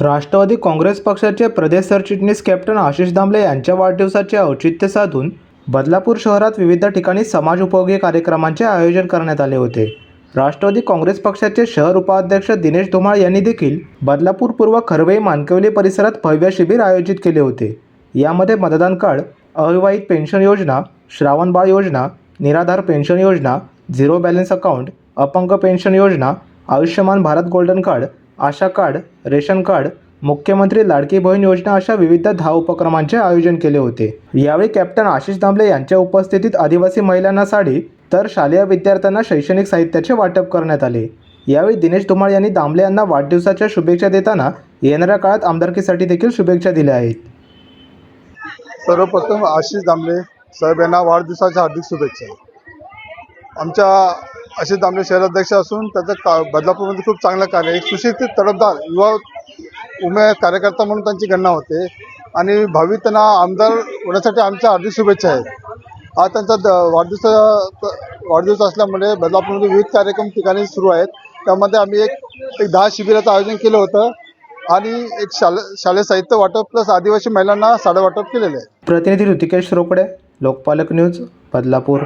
राष्ट्रवादी काँग्रेस पक्षाचे प्रदेश सरचिटणीस कॅप्टन आशिष दामले यांच्या वाढदिवसाचे औचित्य साधून बदलापूर शहरात विविध ठिकाणी समाजोपयोगी कार्यक्रमांचे आयोजन करण्यात आले होते. राष्ट्रवादी काँग्रेस पक्षाचे शहर उपाध्यक्ष दिनेश धुमाळ यांनी देखील बदलापूर पूर्व खरवई मानकवली परिसरात भव्य शिबिर आयोजित केले होते. यामध्ये मतदान कार्ड अविवाहित पेन्शन योजना श्रावणबाळ योजना निराधार पेन्शन योजना झिरो बॅलन्स अकाउंट अपंग पेन्शन योजना Ayushman Bharat golden card Asha card ration card मुख्यमंत्री लाडकी बहीण योजना अशा विविध दहा उपक्रमांचे आयोजन केले होते. यावेळी कॅप्टन आशिष दामले यांच्या उपस्थितीत आदिवासी महिलांना साडी तर शालेय विद्यार्थ्यांना शैक्षणिक साहित्याचे वाटप करण्यात आले. यावेळी दिनेश धुमाळ यांनी दामले यांना वाढदिवसाच्या शुभेच्छा देताना येणाऱ्या काळात आमदारकीसाठी देखील शुभेच्छा दिल्या आहेत. सर्वप्रथम आशिष दामले साहेब यांना वाढदिवसाच्या हार्दिक शुभेच्छा. आमच्या आशिष दामले शहराध्यक्ष असून त्याचं का बदलापूरमध्ये खूप चांगलं कार्य आहे. एक सुशिक्षित तडफदार युवा उमे कार्यकर्ता म्हणून त्यांची गणना होते. आणि भावी त्यांना आमदार होण्यासाठी आमच्या हार्दिक शुभेच्छा आहेत. हा त्यांचा द वाढदिवसा वाढदिवस असल्यामुळे बदलापूरमध्ये विविध कार्यक्रम ठिकाणी सुरू आहेत. त्यामध्ये आम्ही एक एक दहा शिबिराचं आयोजन केलं होतं. आणि एक शाले शालेय साहित्य वाटप प्लस आदिवासी महिलांना साडे वाटप केलेलं आहे प्रतिनिधी ऋतिकेश रोकडे लोकपालक न्यूज बदलापूर.